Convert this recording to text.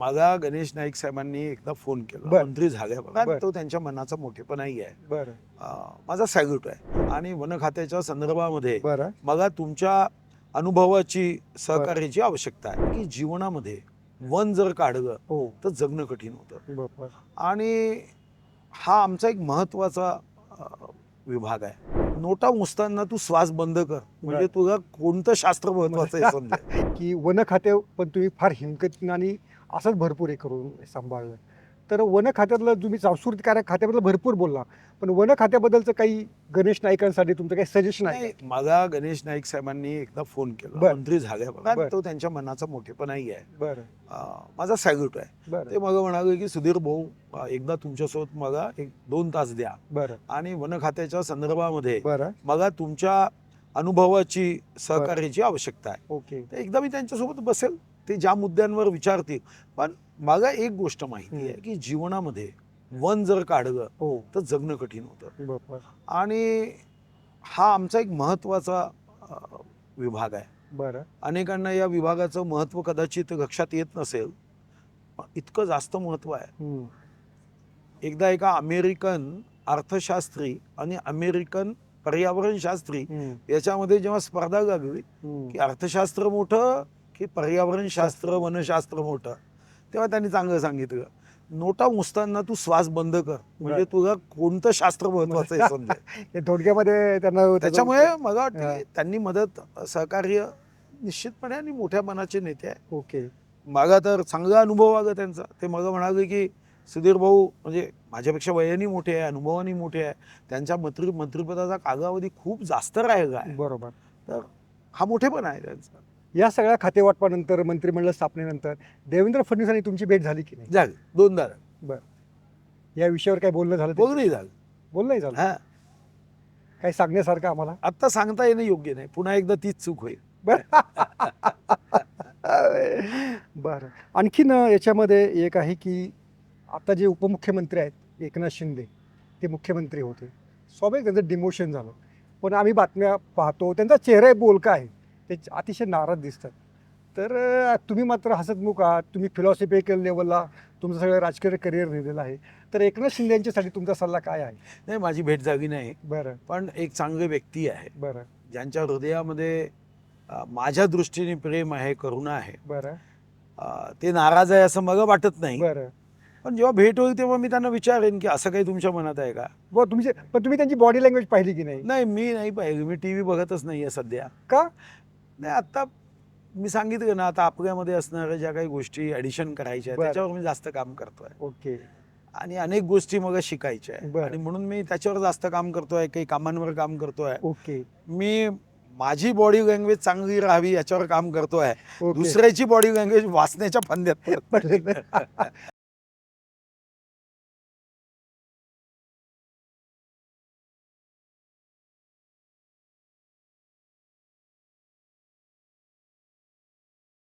मला गणेश नाईक साहेबांनी एकदा फोन केला. बर. मंत्री झाल्या बघा. बर. तो त्यांच्या मनाचा मोठेपणाही आहे. बरं. अं, माझा सॅल्यूट आहे. आणि वन खात्याच्या संदर्भामध्ये बरं. मला तुमच्या अनुभवाची सहकार्याची आवश्यकता आहे की जीवनामध्ये वन जर काढलं हो. तर जगणं कठीण होतं. आणि हा आमचा एक महत्त्वाचा अं, विभाग आहे. नोटा मोजताना तू श्वास बंद कर. म्हणजे. तुला कोणतं शास्त्र महत्वाचं आहे की वन खाते पण तुम्ही फार हिमकतीनं आणि असंच भरपूर हे करून सांभाळलं. तर वन खात्यातलं तुम्ही सांस्कृतिक कार्य खात्याबद्दल भरपूर बोलला. पण वन खात्याबद्दलचं काही गणेश नाईकांसाठी तुमचं काही सजेशन आहे मला गणेश नाईक साहेबांनी एकदा फोन केला. मंत्री झाल्या. तो त्यांच्या मनाचा मोठेपणाही आहे. बरं. माझा सॅल्यूट आहे. ते मला म्हणाले की सुधीर भाऊ एकदा तुमच्यासोबत मला एक दोन तास द्या. बरं. आणि वन खात्याच्या संदर्भामध्ये बरं. मला तुमच्या अनुभवाची सहकार्याची आवश्यकता आहे. ओके. एकदा मी त्यांच्यासोबत बसेल. ते ज्या मुद्द्यांवर विचारतील पण मला एक गोष्ट माहिती आहे. की जीवनामध्ये वन जर काढलं हो तर जगणं कठीण होतं आणि हा आमचा एक महत्त्वाचा विभाग आहे बरं अनेकांना या विभागाचं महत्त्व कदाचित लक्षात येत नसेल पण इतकं जास्त महत्त्व आहे. एकदा एका अमेरिकन अर्थशास्त्री आणि अमेरिकन पर्यावरणशास्त्री हम्म. याच्यामध्ये जेव्हा स्पर्धा लागली. की अर्थशास्त्र मोठं की पर्यावरणशास्त्र वनशास्त्र मोठं. तेव्हा त्यांनी चांगलं सांगितलं. नोटा मोजताना तू श्वास बंद कर. म्हणजे. तुला कोणतं शास्त्र महत्वाचं आहे समजा? थोडक्यामध्ये त्यांना त्याच्यामुळे मला वाटतं त्यांनी मदत सहकार्य निश्चितपणे आणि मोठ्या मनाचे नेते आहे ओके. मला तर चांगला अनुभव आला त्यांचा. ते मला म्हणाले की सुधीर भाऊ म्हणजे माझ्यापेक्षा वयाने मोठे आहे अनुभवाने मोठे आहे. त्यांच्या मंत्री मंत्रिपदाचा कालावधी खूप जास्त राहिला बरोबर. हा मोठेपणा आहे त्यांचा. या सगळ्या खाते वाटपानंतर मंत्रिमंडळ स्थापनेनंतर देवेंद्र फडणवीसांनी तुमची भेट झाली की नाही? झालं. दोनदा झालं. या विषयावर काय बोलणं झालं बघ नाही झालं. बोलणं नाही झालं. हा. काही सांगण्यासारखं आम्हाला? आत्ता सांगता येणं योग्य नाही. पुन्हा एकदा तीच चूक होईल. बरं. आणखीन याच्यामध्ये एक आहे की आता जे उपमुख्यमंत्री आहेत एकनाथ शिंदे ते मुख्यमंत्री होते. स्वाभाविक त्यांचं डिमोशन झालं. पण आम्ही बातम्या पाहतो त्यांचा चेहरा बोलका आहे. ते अतिशय नाराज दिसतात. तर तुम्ही मात्र हसतमुख आहात. तुम्ही फिलॉसॉफिकल लेवलला तुमचं सगळं राजकीय करिअर लिहिलेलं आहे. तर एकनाथ शिंदे यांच्यासाठी तुमचा सल्ला काय आहे? नाही माझी भेट झाली नाही. बरं. पण एक चांगले व्यक्ती आहे. बरं. ज्यांच्या हृदयामध्ये माझ्या दृष्टीने प्रेम आहे करुणा आहे. बरं. ते नाराज आहे असं मला वाटत नाही. बरं. पण जेव्हा भेट होईल तेव्हा मी त्यांना विचारेन की असं काही तुमच्या मनात आहे का? व तुमचे पण तुम्ही त्यांची बॉडी लँग्वेज पाहिली की नाही? नाही मी नाही पाहिजे मी टी व्ही बघतच नाही आहे सध्या. का? नाही आत्ता मी सांगितलं ना आता आपल्यामध्ये असणाऱ्या ज्या काही गोष्टी ॲडिशन करायच्या आहेत बरं. त्याच्यावर मी जास्त काम करतोय. ओके. आणि अनेक गोष्टी मग शिकायच्या बरं. आणि म्हणून मी त्याच्यावर जास्त काम करतोय काही कामांवर काम करतोय. ओके. मी माझी बॉडी लँग्वेज चांगली राहावी याच्यावर काम करतोय. ओके. दुसऱ्याची बॉडी लँग्वेज वाचण्याच्या फंद्यात पडत पटलं.